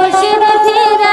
বসে রথের